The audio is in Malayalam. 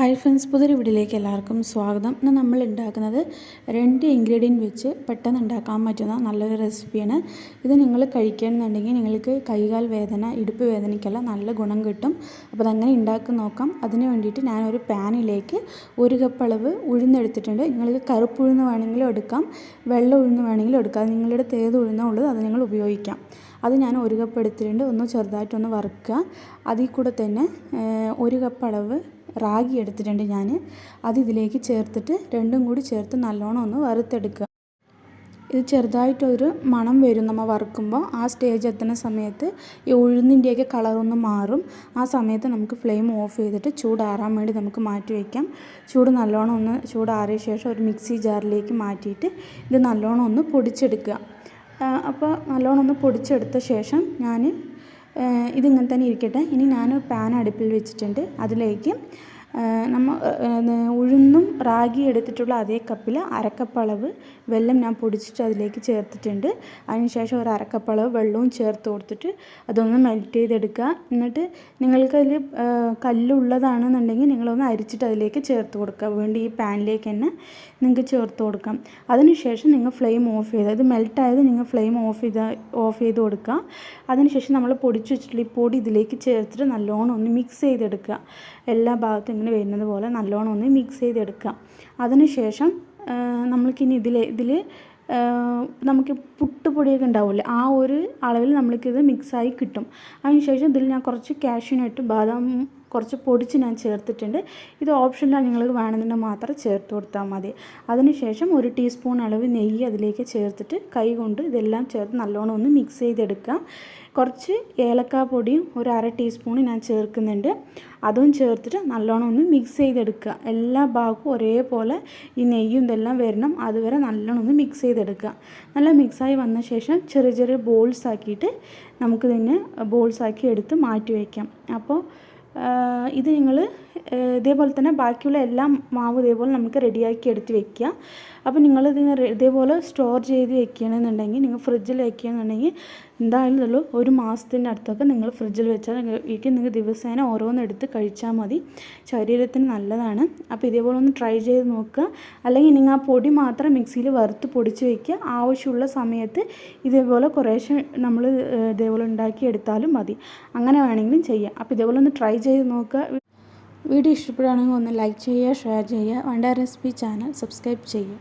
ഹായ് ഫ്രണ്ട്സ് പുതിയൊരു വീഡിയോയിലേക്ക് എല്ലാവർക്കും സ്വാഗതം. ഇന്ന് നമ്മൾ ഉണ്ടാക്കുന്നത് രണ്ട് ഇൻഗ്രീഡിയന്റ് വെച്ച് പെട്ടെന്ന് ഉണ്ടാക്കാൻ പറ്റുന്ന നല്ലൊരു റെസിപ്പിയാണ് ഇത് നിങ്ങൾ കഴിക്കണമെന്നുണ്ടെങ്കിൽ നിങ്ങൾക്ക് കൈകാൽ വേദന ഇടുപ്പ് വേദനയ്ക്കെല്ലാം നല്ല ഗുണം കിട്ടും. അപ്പോൾ അതങ്ങനെ ഉണ്ടാക്കി നോക്കാം. അതിന് വേണ്ടിയിട്ട് ഞാനൊരു പാനിലേക്ക് ഒരു കപ്പ് അളവ് ഉഴുന്നെടുത്തിട്ടുണ്ട്. നിങ്ങൾക്ക് കറുപ്പ് ഉഴുന്ന് വേണമെങ്കിലും എടുക്കാം വെള്ള ഉഴുന്ന് വേണമെങ്കിലും എടുക്കാം. നിങ്ങളുടെ തേത് ഉഴുന്നുള്ളത് അത് നിങ്ങൾ ഉപയോഗിക്കാം. അത് ഞാൻ ഒരു കപ്പ് എടുത്തിട്ടുണ്ട്. ഒന്ന് ചെറുതായിട്ടൊന്ന് വറുക്കുക. അതിൽ കൂടെ തന്നെ ഒരു കപ്പ് അളവ് റാഗി എടുത്തിട്ടുണ്ട് ഞാൻ അത് ഇതിലേക്ക് ചേർത്തിട്ട് രണ്ടും കൂടി ചേർത്ത് നല്ലോണം ഒന്ന് വറുത്തെടുക്കുക. ഇത് ചെറുതായിട്ടൊരു മണം വരും നമ്മൾ വറുക്കുമ്പോൾ. ആ സ്റ്റേജ് എത്തുന്ന സമയത്ത് ഈ ഉഴുന്നിന്റെയൊക്കെ കളറൊന്ന് മാറും. ആ സമയത്ത് നമുക്ക് ഫ്ലെയിം ഓഫ് ചെയ്തിട്ട് ചൂടാറാൻ വേണ്ടി നമുക്ക് മാറ്റി വയ്ക്കാം. ചൂട് നല്ലോണം ഒന്ന് ചൂടാറിയ ശേഷം ഒരു മിക്സി ജാറിലേക്ക് മാറ്റിയിട്ട് ഇത് നല്ലോണം ഒന്ന് പൊടിച്ചെടുക്കുക. അപ്പോൾ നല്ലോണം ഒന്ന് പൊടിച്ചെടുത്ത ശേഷം ഞാൻ ഇതിങ്ങനെ തന്നെ ഇരിക്കട്ടെ. ഇനി ഞാൻ പാൻ അടുപ്പിൽ വെച്ചിട്ടുണ്ട്. അതിലേക്ക് നമ്മൾ ഉഴുന്നും റാഗി എടുത്തിട്ടുള്ള അതേ കപ്പിൽ അരക്കപ്പളവ് വെള്ളം ഞാൻ പൊടിച്ചിട്ട് അതിലേക്ക് ചേർത്തിട്ടുണ്ട്. അതിനുശേഷം ഒരു അരക്കപ്പളവ് വെള്ളവും ചേർത്ത് കൊടുത്തിട്ട് അതൊന്ന് മെൽറ്റ് ചെയ്തെടുക്കുക. എന്നിട്ട് നിങ്ങൾക്കതിൽ കല്ലുള്ളതാണെന്നുണ്ടെങ്കിൽ നിങ്ങളൊന്ന് അരിച്ചിട്ട് അതിലേക്ക് ചേർത്ത് കൊടുക്കുക. വേണ്ടി ഈ പാനിലേക്ക് തന്നെ നിങ്ങൾക്ക് ചേർത്ത് കൊടുക്കാം. അതിനുശേഷം നിങ്ങൾ ഫ്ലെയിം ഓഫ് ചെയ്ത് ഇത് മെൽറ്റായത് നിങ്ങൾ ഫ്ലെയിം ഓഫ് ചെയ്ത് ഓഫ് ചെയ്ത് കൊടുക്കുക. അതിനുശേഷം നമ്മൾ പൊടിച്ച് വെച്ചിട്ടുള്ള ഈ പൊടി ഇതിലേക്ക് ചേർത്തിട്ട് നല്ലോണം ഒന്ന് മിക്സ് ചെയ്തെടുക്കുക. എല്ലാ ഭാഗത്തും ഇങ്ങനെ വരുന്നത് പോലെ നല്ലോണം ഒന്ന് മിക്സ് ചെയ്തെടുക്കുക അതിനുശേഷം നമ്മൾക്കിനി ഇതിൽ ഇതിൽ നമുക്ക് പുട്ടുപൊടിയൊക്കെ ഉണ്ടാവില്ലേ ആ ഒരു അളവിൽ നമ്മൾക്കിത് മിക്സായി കിട്ടും. അതിനുശേഷം ഇതിൽ ഞാൻ കുറച്ച് കാഷ്യൂനട്ട് ബാദാം കുറച്ച് പൊടിച്ച് ഞാൻ ചേർത്തിട്ടുണ്ട്. ഇത് ഓപ്ഷനിലാണ് നിങ്ങൾക്ക് വേണമെന്നുണ്ടെങ്കിൽ മാത്രം ചേർത്ത് കൊടുത്താൽ മതി. അതിനുശേഷം ഒരു ടീസ്പൂൺ അളവ് നെയ്യ് അതിലേക്ക് ചേർത്തിട്ട് കൈ കൊണ്ട് ഇതെല്ലാം ചേർത്ത് നല്ലോണം ഒന്ന് മിക്സ് ചെയ്തെടുക്കാം കുറച്ച് ഏലക്കാ പൊടിയും ഒരു അര ടീസ്പൂൺ ഞാൻ ചേർക്കുന്നുണ്ട്. അതും ചേർത്തിട്ട് നല്ലോണം ഒന്ന് മിക്സ് ചെയ്തെടുക്കുക. എല്ലാ ഭാഗവും ഒരേപോലെ ഈ നെയ്യും ഇതെല്ലാം വരണം. അതുവരെ നല്ലോണം ഒന്ന് മിക്സ് ചെയ്തെടുക്കുക. നല്ല മിക്സായി വന്ന ശേഷം ചെറിയ ചെറിയ ബോൾസ് ആക്കിയിട്ട് നമുക്ക് തന്നെ ബോൾസ് ആക്കി എടുത്ത് മാറ്റി വയ്ക്കാം. അപ്പോൾ ഇത് നിങ്ങൾ ഇതേപോലെ തന്നെ ബാക്കിയുള്ള എല്ലാ മാവ് ഇതേപോലെ നമുക്ക് റെഡിയാക്കി എടുത്ത് വെക്കുക. അപ്പോൾ നിങ്ങളിത് ഇതേപോലെ സ്റ്റോർ ചെയ്ത് വെക്കുകയാണെന്നുണ്ടെങ്കിൽ നിങ്ങൾ ഫ്രിഡ്ജിൽ വെക്കുകയാണെന്നുണ്ടെങ്കിൽ എന്തായാലും ഉള്ളൂ ഒരു മാസത്തിന്റെ അടുത്തൊക്കെ നിങ്ങൾ ഫ്രിഡ്ജിൽ വെച്ചാൽ വീട്ടിൽ നിങ്ങൾ ദിവസേന ഓരോന്നെടുത്ത് കഴിച്ചാൽ മതി. ശരീരത്തിന് നല്ലതാണ്. അപ്പോൾ ഇതേപോലെ ഒന്ന് ട്രൈ ചെയ്ത് നോക്കുക. അല്ലെങ്കിൽ നിങ്ങൾ ആ പൊടി മാത്രം മിക്സിയിൽ വറുത്ത് പൊടിച്ച് വയ്ക്കുക ആവശ്യമുള്ള സമയത്ത് ഇതേപോലെ കുറേശ്ശെ നമ്മൾ ഇതേപോലെ ഉണ്ടാക്കി എടുത്താലും മതി. അങ്ങനെ വേണമെങ്കിലും ചെയ്യാം. അപ്പോൾ ഇതേപോലെ ഒന്ന് ട്രൈ ചെയ്ത് നോക്കുക. വീഡിയോ ഇഷ്ടപ്പെടുകയാണെങ്കിൽ ഒന്ന് ലൈക്ക് ചെയ്യുക ഷെയർ ചെയ്യുക. വണ്ട റെസിപ്പി ചാനൽ സബ്സ്ക്രൈബ് ചെയ്യുക.